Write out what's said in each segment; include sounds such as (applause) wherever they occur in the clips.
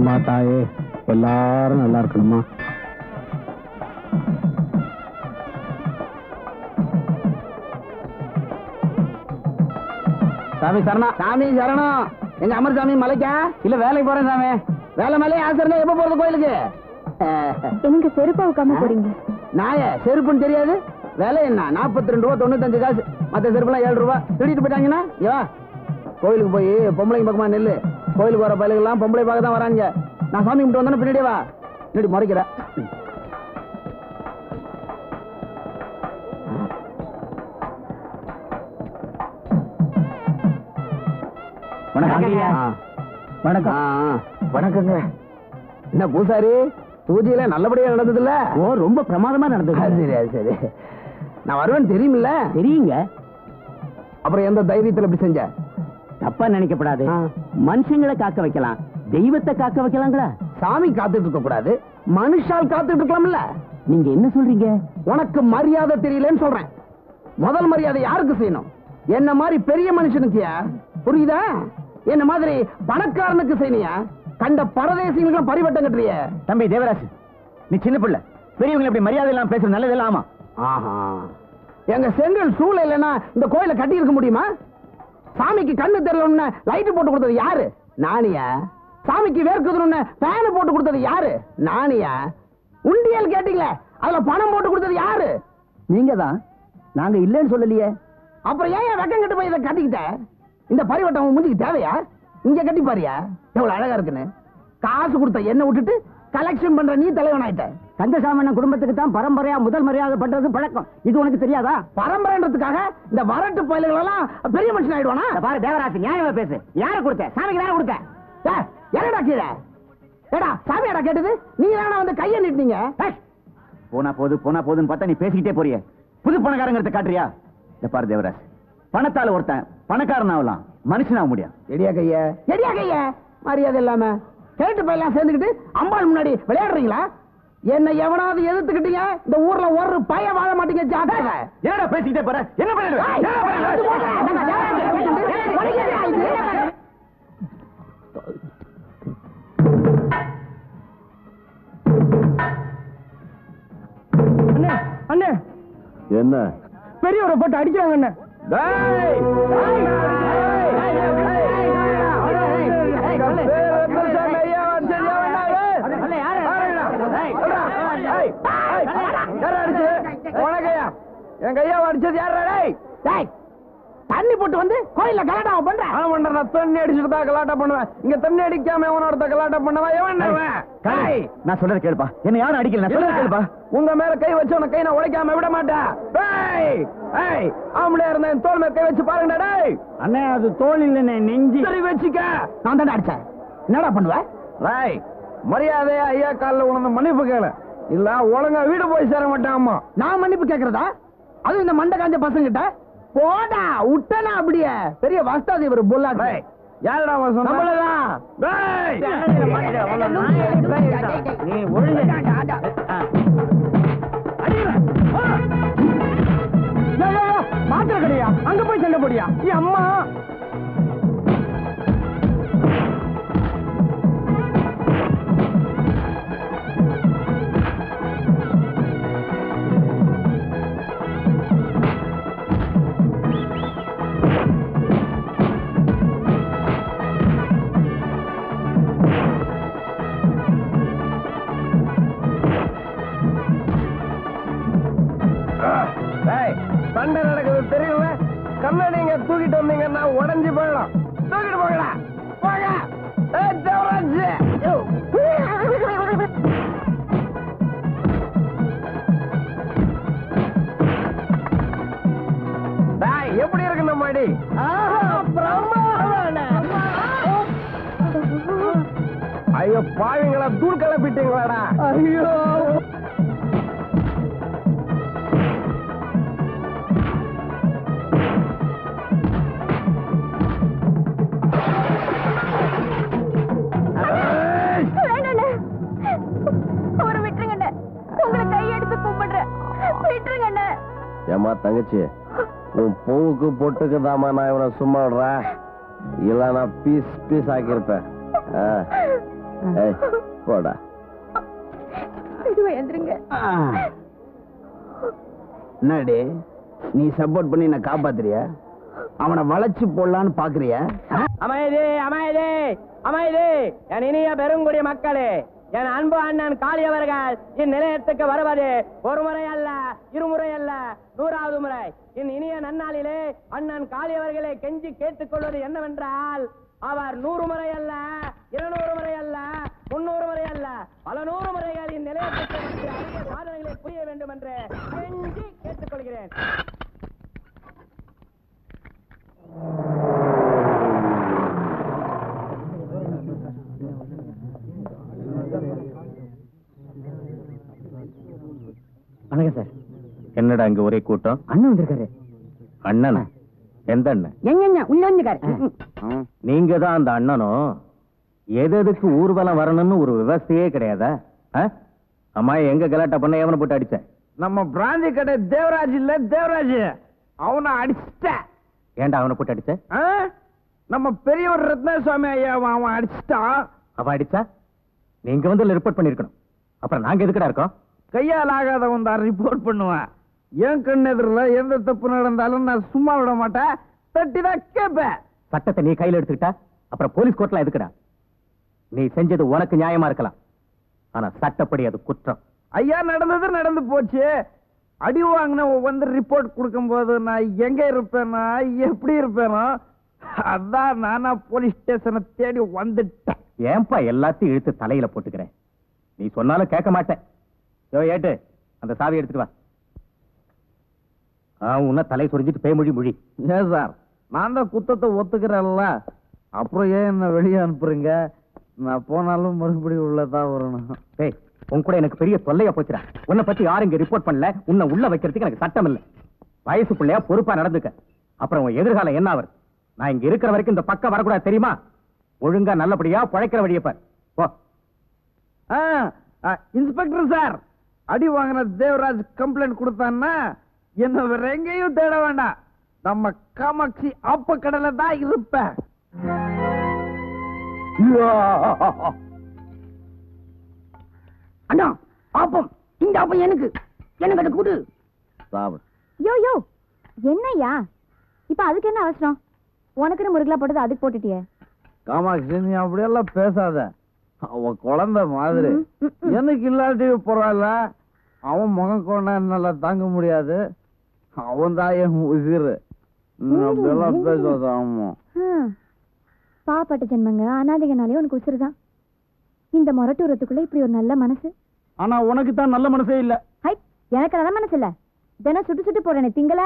அம்மா தாயே எல்லாரும் நல்லா இருக்கணுமா சாமி சரணா. சாமி சரணம் எங்க அமர் சாமி மலைக்கா? இல்ல வேலைக்கு போறேன் சாமி. வேலை மேலே ஆசை இருந்தா எப்ப போறது கோயிலுக்கு? எங்க செருப்பா உட்காம போறீங்க? நாய செருப்புன்னு தெரியாது. விலை என்ன? நாற்பத்தி ரெண்டு ரூபா தொண்ணூத்தஞ்சு காசு. மற்ற செருப்புலாம் ஏழு ரூபா. திருடிட்டு போயிட்டாங்கன்னா யோ கோயிலுக்கு போய் பொம்பளைங்க பக்கமா நெல்லு. கோயிலுக்கு வர பயலுகள்லாம் பொம்பளை பார்க்க தான் வராங்க நான் சாமி கும்பிட்டு வந்தேன்னு பின்னாடியே வா. பின்னாடி முறைக்கிற வணக்கம். வணக்கங்க. என்ன பூசாரி? பூஜையில நல்லபடியா நடந்ததுல்ல? ஓ ரொம்ப பிரமாதமா நடந்தது. சரி சரி. நான் வருவேன் தெரியுமில்ல? தெரியுங்க. அப்புறம் எந்த தைரியத்துல இப்படி செஞ்ச? தப்பா நினைக்கப்படாது. மனுஷங்களை காக்க வைக்கலாம். தெய்வத்தை காக்க வைக்கலாங்களா? சாமி காத்துட்டு இருக்க கூடாது. மனுஷால் காத்துட்டு இருக்கலாம்ல. நீங்க என்ன சொல்றீங்க? உனக்கு மரியாதை தெரியலன்னு சொல்றேன். முதல் மரியாதை யாருக்கு செய்யணும்? என்ன மாதிரி பெரிய மனுஷனுக்குயா? புரியுதா? என்ன மாதிரி பணக்காரனுக்கு செய்யணியா? கண்ட பரதேசிகளுக்கு பரிவட்டம் கட்டுறிய. தம்பி தேவராஜ் நீ சின்ன பிள்ளை. பெரியவங்களை இப்படி மரியாதை இல்லாம பேசுறது நல்லது ஆமா. ஆஹா. எங்க செங்கல் சூளை இல்லைன்னா இந்த கோயிலை கட்டி இருக்க முடியுமா? சாமிக்கு கண்ணு தெரியலன்னு லைட் போட்டு கொடுத்தது யாரு? நானியா? சாமிக்கு வேர்க்குதுன்னு ஃபேன் போட்டு கொடுத்தது யாரு? நானியா? உண்டியல் கேட்டீங்களே அதுல பணம் போட்டு கொடுத்தது யாரு? நீங்க தான் நாங்க இல்லைன்னு சொல்லலையே. அப்புறம் ஏன் வெக்கம் கட்டு போய் இதை கட்டிக்கிட்ட? இந்த பரிவட்டம் உன் மூஞ்சிக்கு தேவையா? இங்க கட்டி பாரியா எவ்வளவு அழகா இருக்குன்னு. காசு கொடுத்த என்ன விட்டுட்டு கலெக்ஷன் பண்ற நீ தலைவன் ஆயிட்ட கந்தசாமண்ணன் குடும்பத்துக்கு தான் பரம்பரையா முதல் மரியாதை பண்றது பழக்கம். இது உனக்கு தெரியாதா? பரம்பரைன்றதுக்காக இந்த வரட்டு பயல்கள் எல்லாம் பெரிய மனுஷன் ஆயிடுவானா? பாரு தேவராஜ் நியாயமா பேசு. யாரை கொடுத்த? சாமிக்கு தானே கொடுத்த? என்னடா கீழே? ஏடா சாமியாடா கேட்டது? நீங்க தானே வந்து கையை நீட்டினீங்க? ஏய், போனா போது போனா போதுன்னு பார்த்தா நீ பேசிக்கிட்டே போறிய. புது பணக்காரங்கிறத காட்டுறியா? இந்த பாரு தேவராஜ் பணத்தால ஒருத்தன் பணக்காரன் ஆகலாம். மனுஷன் ஆக முடியாது எடியா கைய? எடியா கைய? மரியாதை இல்லாம. கேட்டு பையெல்லாம் சேர்ந்துக்கிட்டு அம்பாள் முன்னாடி விளையாடுறீங்களா? என்ன எவனாவது எதிர்த்துக்கிட்டீங்க? இந்த ஊர்ல ஒரு பய வாழ மாட்டீங்க ஜாக்கிரதை என்னடா பேசிக்கிட்டே போற? என்ன பண்ணிடுவ ஏய், அது போடுறா. உனக்கு இது? அண்ணே அண்ணே. என்ன? பெரியவரை போட்டு அடிக்கிறாங்க அண்ணே. என் கையா அடிச்சது யாரா டேய்? தண்ணி போட்டு வந்து கோயில்ல கலாட்டாவை பண்ற அவன் பண்ற நான் தண்ணி அடிச்சுட்டு தான் கலாட்டா பண்ணுவேன். இங்க தண்ணி அடிக்காம எவனோட கலாட்டா பண்ணுவா எவன்? ஏய், நான் சொல்றது கேளுப்பா. என்ன யாரும் அடிக்கல நான் சொல்றது கேளுப்பா. உங்க மேல கை வச்சவன கை நான் உடைக்காம விட மாட்டேன். டேய் ஏய் ஆம்பளையா இருந்தா என் தோல் மேல கை வச்சு பாருங்கடா டேய். அண்ணே அது தோல் இல்லைண்ணே நெஞ்சு. சரி வச்சுக்க. நான் தானே அடிச்சேன். என்னடா பண்ணுவ? ராய் மரியாதையா ஐயா கால்ல உணர்ந்த மன்னிப்பு கேளு. இல்ல ஒழுங்கா வீடு போய் சேர மாட்டேன் அம்மா. நான் மன்னிப்பு கேக்குறதா? அதுவும் இந்த மண்டை காஞ்ச பசங்கிட்ட போடா விட்டனா அப்படியே பெரிய வஸ்தாதி இவர் புல்லா டேய் யாரடா சொன்னா நம்மளதான் டேய் நீ ஒழுங்கு மாத்திர கடையா அங்க போய் சண்டை போடியா அம்மா ஐயோ பாவிங்களா தூள் கிளப்பிட்டீங்களாடா? ஐயோ. ஏமா தங்கச்சி உன் பூவுக்கு பொட்டுக்கு தாமா நான் இவனை சும்மா விடுறேன். இல்ல நான் பீஸ் பீஸ் ஆக்கியிருப்பேன். போடா. எந்திருங்க. என்னடி நீ சப்போர்ட் பண்ணி என்ன காப்பாத்துறியா? அவனை வளைச்சு போடலான்னு பாக்குறியா? அமைதி அமைதி அமைதி. என் இனிய பெருங்குடி மக்களே என் அன்பு அண்ணன் காளியவர்கள் இந்நிலையத்துக்கு வருவது ஒரு முறை அல்ல இருமுறை அல்ல நூறாவது முறை. என் இனிய நன்னாளிலே அண்ணன் காளியவர்களை கெஞ்சி கேட்டுக்கொள்வது என்னவென்றால் அவர் நூறு முறை அல்ல இருநூறு முறை அல்ல முன்னூறு முறை அல்ல பல நூறு முறைகள் சாதனைகளை புரிய வேண்டும் என்று கெஞ்சி கேட்டுக்கொள்கிறேன். வணக்கம் சார். என்னடா இங்க ஒரே கூட்டம்? அண்ணன் வந்திருக்காரு. அண்ணனா? எந்த அண்ணன்? எங்க உள்ள வந்துருக்காரு நீங்க தான் அந்த அண்ணனும் எது எதுக்கு ஊர்வலம் வரணும்னு ஒரு விவசாயே கிடையாதா? அம்மா எங்க கலாட்டா பண்ண எவனை போட்டு அடிச்ச நம்ம பிராந்தி கடை தேவராஜ் இல்ல தேவராஜ். அவனை அடிச்சிட்டேன். ஏன்டா அவனை போட்டு அடிச்ச? நம்ம பெரியவர் ரத்னசுவாமி ஐயா அவன் அடிச்சிட்டான். அவன் அடிச்சா? நீங்க வந்து ரிப்போர்ட் பண்ணிருக்கணும். அப்புறம் நாங்க எதுக்குடா இருக்கோம்? கையால் ஆகாதவன் தான் ரிப்போர்ட் பண்ணுவேன். என் கண் எதிரில் எந்த தப்பு நடந்தாலும் நான் சும்மா விட மாட்டேன். தட்டி தான் கேட்பேன். சட்டத்தை நீ கையில எடுத்துக்கிட்டா? அப்புறம் போலீஸ் கோர்ட்ல எதுக்குடா? நீ செஞ்சது உனக்கு நியாயமா இருக்கலாம். ஆனா சட்டப்படி அது குற்றம். ஐயா நடந்தது நடந்து போச்சு. அடி வாங்கின வந்து ரிப்போர்ட் கொடுக்கும்போது நான் எங்க இருப்பேனா? எப்படி இருப்பேனோ? அதான் நானா போலீஸ் ஸ்டேஷனை தேடி வந்துட்டேன். ஏன்பா எல்லாத்தையும் இழுத்து தலையில போட்டுக்கிறேன் நீ சொன்னாலும் கேட்க மாட்டேன். யோ ஏட்டு அந்த சாவி எடுத்துட்டு வா. உன்ன தலை சொரிஞ்சிட்டு பேய் மொழி. மொழி ஏன் சார் நான் தான் குத்தத்தை ஒத்துக்கிறேன்ல. அப்புறம் ஏன் என்ன வெளியே அனுப்புறீங்க? நான் போனாலும் மறுபடியும் உள்ளதான் வரணும். டேய் உன் கூட எனக்கு பெரிய தொல்லையா போச்சுடா. உன்னை பத்தி யாரும் இங்க ரிப்போர்ட் பண்ணல. உன்னை உள்ள வைக்கிறதுக்கு எனக்கு சட்டம் இல்ல. வயசு பிள்ளையா பொறுப்பா நடந்துக்க. அப்புறம் உன் எதிர்காலம் என்ன ஆவறது நான் இங்க இருக்கிற வரைக்கும் இந்த பக்கம் வரக்கூடாது தெரியுமா? ஒழுங்கா நல்லபடியா பழைக்கிற வழியை பார். போ. இன்ஸ்பெக்டர் சார் அடி வாங்கின தேவராஜ் கம்ப்ளைண்ட் கொடுத்தான்னா என்ன வேற எங்கேயும் தேட வேண்டாம். நம்ம காமாட்சி ஆப்ப கடல தான் இருப்பேன். (laughs) அண்ணா ஆப்பம். இந்த ஆப்பம் எனக்கு. எனக்கு அதை கொடு? சாப்பிடு யோ யோ. என்னய்யா? இப்ப அதுக்கு என்ன அவசரம்? உனக்குன்னு முருகலா போட்டது அதுக்கு போட்டுட்டியே. காமாட்சி நீ அப்படியெல்லாம் பேசாத. அவன் குழந்தை மாதிரி. எனக்கு இல்லாட்டி பரவாயில்ல அவன் முகம் கொண்டா என்னால தாங்க முடியாது. அவன் தான் என் உயிர். அப்படியெல்லாம் பேசாத ஆமா. பாவப்பட்ட ஜென்மங்க. அனாதைகனாலே உனக்கு உசுறுதான். இந்த மொரட்டூரத்துக்குள்ள இப்படி ஒரு நல்ல மனசு? ஆனா உனக்கு தான் நல்ல மனசே இல்ல. ஹை எனக்கு நல்ல மனசு இல்ல. தினம் சுட்டு சுட்டு போறேனே திங்கள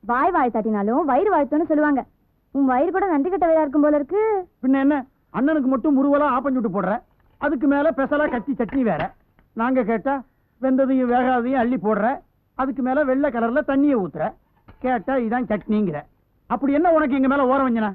வாய் வாய் தட்டினாலும் வயிறு வாழ்த்துன்னு சொல்லுவாங்க. உன் வயிறு கூட நன்றி கட்ட வயதா இருக்கும் போல இருக்கு. பின்ன என்ன? அண்ணனுக்கு மட்டும் முருவலா ஆப்பஞ்சுட்டு போடுற. அதுக்கு மேல பெசலா கத்தி சட்னி வேற. நாங்க கேட்டா வெந்ததையும் வேகாதையும் அள்ளி போடுற. அதுக்கு மேல வெள்ளை கலர்ல தண்ணியை ஊத்துற. கேட்டா இதான் சட்னிங்கிற. அப்படி என்ன உனக்கு எங்க மேல ஓரம் வஞ்சனா?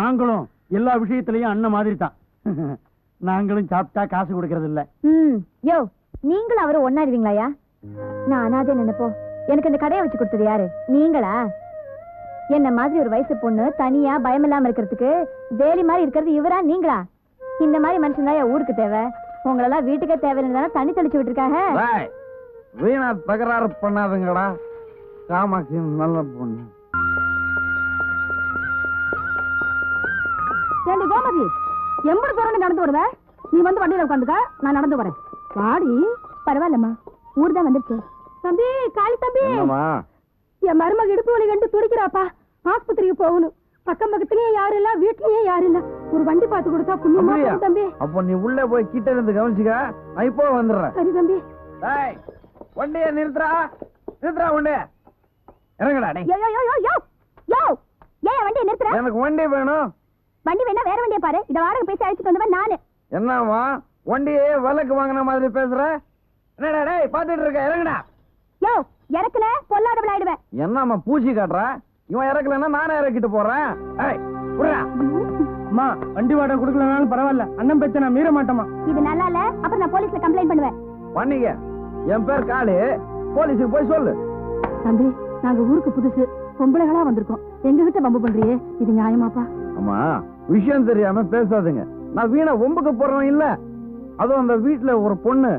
நாங்களும் எல்லா விஷயத்திலயும் அண்ணன் மாதிரி தான் (laughs) நாங்களும் சாப்பிட்டா காசு கொடுக்கறது இல்ல ம் யோ நீங்களும் அவரும் ஒன்னா இருவீங்களாயா நான் அனாதை நினைப்போ எனக்கு இந்த கடையை வச்சு கொடுத்தது யாரு? நீங்களா? என்ன மாதிரி ஒரு வயசு பொண்ணு தனியா பயம் இல்லாம இருக்கிறதுக்கு வேலி மாதிரி இருக்கிறது இவரா நீங்களா? இந்த மாதிரி மனுஷன் தான் ஊருக்கு தேவை. உங்களெல்லாம் வீட்டுக்கே தேவையில்லை தண்ணி தெளிச்சு விட்டுருக்காங்க? வீணா தகராறு பண்ணாதுங்கடா. காமாட்சி நல்ல பொண்ணு. கோமதி எம்பது தூரம் நடந்து வருவ? நீ வந்து வண்டியில உட்காந்துக்க நான் நடந்து வரேன். வாடி. பரவாயில்லம்மா. ஊர் தான் வந்துருச்சு தம்பி காளி தம்பி. என் மருமக இடுப்பு வலி கண்டு துடிக்கிறாப்பா. ஆஸ்பத்திரிக்கு போகணும். பக்கம் பக்கத்துலயே யாரும் இல்ல வீட்லயே யாரும் இல்ல. ஒரு வண்டி பார்த்து கொடுத்தா புண்ணியமா தம்பி. அப்போ நீ உள்ள போய் கிட்ட இருந்து கவனிச்சுக்க. நான் இப்போ வந்துடுறேன். சரி தம்பி. டேய் வண்டிய நிறுத்துறா நிறுத்துறா வண்டிய. இறங்குடா டேய். யோ யோ யோ யோ. யோ ஏன் வண்டியை நிறுத்துற? எனக்கு வண்டி வேணும். வண்டி வேணா வேற வண்டியை பாரு. இத வாடகை பேசி அழைச்சிட்டு வந்தவன் நானு. என்னம்மா? வண்டியே விலைக்கு வாங்கின மாதிரி பேசுற? என்னடா டேய் பாத்துட்டு இருக்க இறங்குடா. யோ இறக்குல பொல்லாதவள் ஆயிடுவேன். என்னம்மா பூச்சி காட்டுற? இவன் இறக்கலன்னா நானே இறக்கிட்டு போறேன். ஏய் விடுறா அம்மா வண்டி வாடகை கொடுக்கலனாலும் பரவாயில்ல. அண்ணன் பேச்ச நான் மீற மாட்டோமா இது நல்லா இல்ல அப்புறம் நான் போலீஸ்ல கம்ப்ளைண்ட் பண்ணுவேன். பண்ணிக்க. என் பேர் காளி. போலீஸுக்கு போய் சொல்லு. தம்பி நாங்க ஊருக்கு புதுசு. பொம்பளைகளா வந்திருக்கோம். எங்க கிட்ட பம்பு பண்றியே? இது நியாயமாப்பா? அம்மா விஷயம் தெரியாம பேசாதுங்க. நான் வீணா ஒம்புக்கு போறவன் இல்ல. அதுவும் அந்த வீட்டுல ஒரு பொண்ணு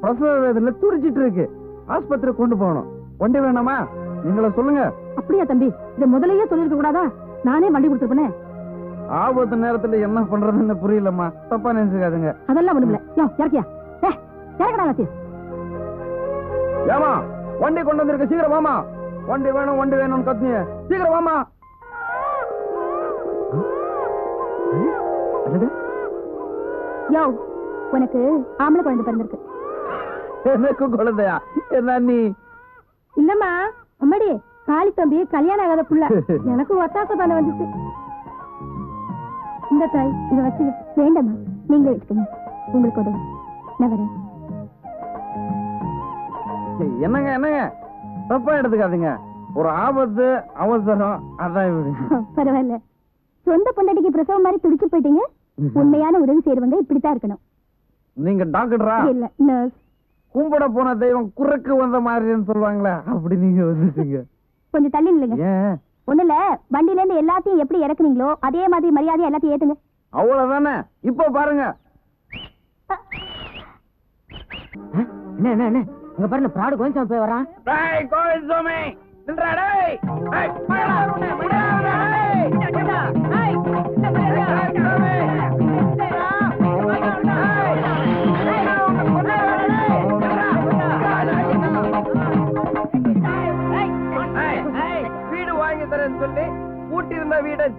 பிரசவ வேதனையில துடிச்சிட்டு இருக்கு. ஆஸ்பத்திரி கொண்டு போகணும். வண்டி வேணாமா? நீங்கள சொல்லுங்க. அப்படியா தம்பி? இத முதல்லயே சொல்லிருக்க கூடாதா? நானே வண்டி கொடுத்துருப்பேனே. ஆபத்து நேரத்துல என்ன பண்றதுன்னு புரியலம்மா. தப்பா நினைச்சுக்காதுங்க. அதெல்லாம் ஒண்ணுமில்ல யோ இறக்கியா? இறக்கடா ஏமா வண்டி கொண்டு வந்திருக்க. சீக்கிரம் வாமா வண்டி வேணும் வண்டி வேணும்னு கத்துனீங்க சீக்கிரம் வாமா யோ உனக்கு ஆம்பளை குழந்தை பிறந்திருக்கு. எனக்கு குழந்தையா? என்ன நீ? இல்லம்மா அம்மாடி காளி தம்பி கல்யாணம் ஆகாத புள்ள. (laughs) எனக்கு ஒத்தாச பண்ண வந்துச்சு. இந்த தாய் இதை வச்சு வேண்டாம்மா. நீங்களே வச்சுக்கோங்க. உங்களுக்கு உதவும். நான் வரேன். என்னங்க என்னங்க? தப்பா எடுத்துக்காதீங்க. ஒரு ஆபத்து அவசரம் அதான் பரவாயில்ல. சொந்த பொண்டாட்டிக்கு பிரசவம் மாதிரி துடிச்சு போயிட்டீங்க. உண்மையான உதவி செய்யறவங்க இப்படித்தான் இருக்கணும். நீங்க டாக்டரா? இல்ல நர்ஸ் கும்பிட போன தெய்வம் குறுக்கு வந்த மாதிரின்னு சொல்லுவாங்களே அப்படி நீங்க வந்துட்டீங்க. கொஞ்சம் தள்ளி நில்லுங்க. ஏன்? ஒண்ணு இல்ல வண்டியில இருந்து எல்லாத்தையும் எப்படி இறக்குனீங்களோ அதே மாதிரி மரியாதை எல்லாத்தையும் ஏத்துங்க. அவ்வளவுதானே? இப்போ பாருங்க. என்ன என்ன என்ன? அங்க பாருங்க பிராடு கோவிந்தசாமி போய் வரான் டேய் கோவிந்தசாமி! நின்றா டேய்!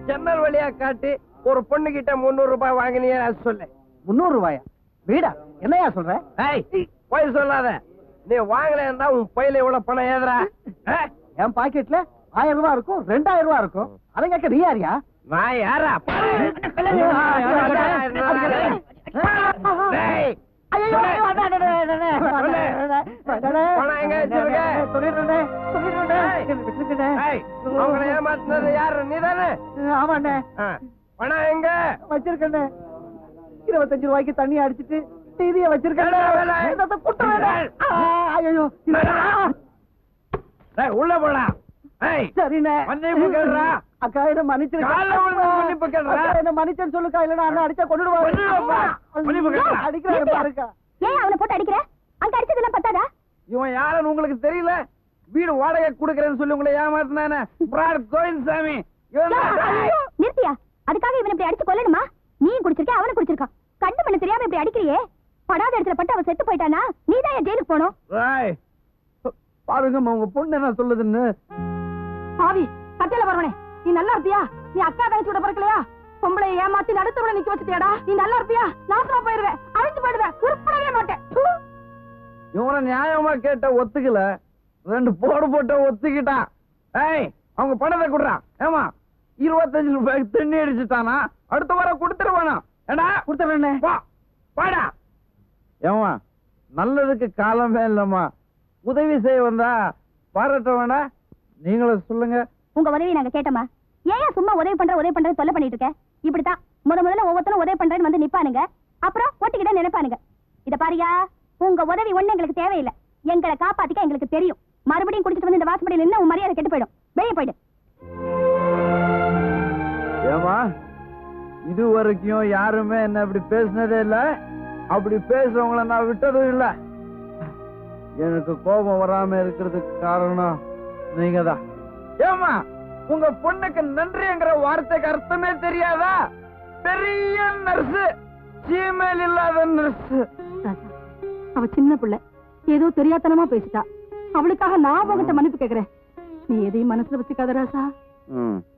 ஜன்னல் வழியா காட்டி ஒரு பொண்ணு கிட்ட முன்னூறு ரூபாய் வாங்கினியே சொல்லு முன்னூறு ரூபாயா வீடா என்னையா சொல்ற போய் சொல்லாத நீ வாங்கலன்னா உன் பையில இவ்வளவு பணம் ஏதுறா என் பாக்கெட்ல ஆயிரம் ரூபாய் இருக்கும் ரெண்டாயிரம் ரூபாய் இருக்கும் அதை கேட்க நீ யாரியா நான் யாரா டேய், பணம் எங்க வச்சிருக்க? டேய், அவங்கள ஏமாத்துனது யாரு? நீதானே? ஆமாண்ணே. ஆ, பணம் எங்க? வச்சிருக்கேண்ணே. இருபத்தஞ்சு ரூபாய்க்கு தண்ணி அடிச்சிட்டு செய்திய வச்சிருக்கேன் உள்ள போடா. ஏய், சரிண்ணே. அக்கா என்ன மன்னிச்சிருக்கா கால்ல விழுந்து மன்னிப்பு கேளுடா. அக்கா, என்ன மன்னிச்சேன்னு சொல்லுக்கா இல்லன்னா அண்ணா அடிச்சா கேளுடா. அடிக்கிறாரு பாருக்கா. ஏன் அவனை போட்டு அடிக்கிற? அங்க அடிச்சதெல்லாம் பத்தாதா? இவன் யாருன்னு உங்களுக்கு தெரியல? வீடு வாடகை கொடுக்கறேன்னு சொல்லி உங்களை ஏமாத்தினானே? பிராட் கோவிந்தசாமி. நிறுத்தியா? அதுக்காக இவனை இப்படி அடிச்சு கொல்லணுமா? நீ குடிச்சிருக்க அவனும் குடிச்சிருக்கான். கண்டு பண்ண தெரியாம இப்படி அடிக்கிறியே? படாத இடத்துல பட்டு அவன் செத்து போயிட்டானா? நீ தான் என் ஜெயிலுக்கு போனோம் பாருங்கம்மா உங்க பொண்ணு என்ன சொல்லுதுன்னு? பாவி கட்டையில வரவனே நீ நல்லா இருப்பியா? நீ அக்கா தங்கச்சி விட பிறக்கலையா? பொம்பளை ஏமாத்தி நடுத்தவரை நிக்க வச்சுட்டியாடா? நீ நல்லா இருப்பியா? நாசமா போயிருவேன். அழிச்சு போயிடுவேன். உருப்படவே மாட்டேன். இவனை நியாயமா கேட்ட ஒத்துக்கல. ரெண்டு போடு போட்ட ஒத்துக்கிட்டான் ஏய் அவங்க பணத்தை கொடுறான் ஏமா இருபத்தஞ்சு ரூபாய்க்கு தண்ணி அடிச்சுட்டானா? அடுத்த வாரம் கொடுத்துருவானா? ஏடா கொடுத்துறேன் பாடா ஏமா நல்லதுக்கு காலமே இல்லம்மா. உதவி செய்ய வந்தா பாராட்ட வேணா. நீங்களும் சொல்லுங்க. உங்க உதவி நாங்க கேட்டோமா ஏன் சும்மா உதவி பண்ற உதவி பண்ற தொல்லை பண்ணிட்டு இருக்க? இப்படித்தான். முத முதல்ல ஒவ்வொருத்தரும் உதவி பண்றேன்னு வந்து நிப்பானுங்க. அப்புறம் ஒட்டிக்கிட்ட நினைப்பானுங்க. இத பாரியா. உங்க உதவி ஒண்ணு எங்களுக்கு தேவையில்லை. எங்களை காப்பாத்திக்க எங்களுக்கு தெரியும். மறுபடியும் குடிச்சிட்டு வந்து இந்த வாசப்படியில் என்ன உன் மரியாதை கெட்டு போயிடும். வெளியே போயிடு. ஏமா இது வரைக்கும் யாருமே என்ன இப்படி பேசினதே இல்ல. அப்படி பேசுறவங்கள நான் விட்டதும் இல்ல. எனக்கு கோபம் வராம இருக்கிறதுக்கு காரணம் நீங்க தான் ஏமா உங்க பொண்ணுக்கு நன்றிங்கிற வார்த்தைக்கு அர்த்தமே தெரியாதா? பெரிய நர்ஸ் ஜிமெயில் இல்லாத நர்ஸ் அவ சின்ன பிள்ளை. ஏதோ தெரியாத்தனமா பேசிட்டா. அவளுக்காக நான் உங்ககிட்ட மன்னிப்பு கேக்குறேன். நீ எதையும் மனசுல வச்சுக்காத ராசா.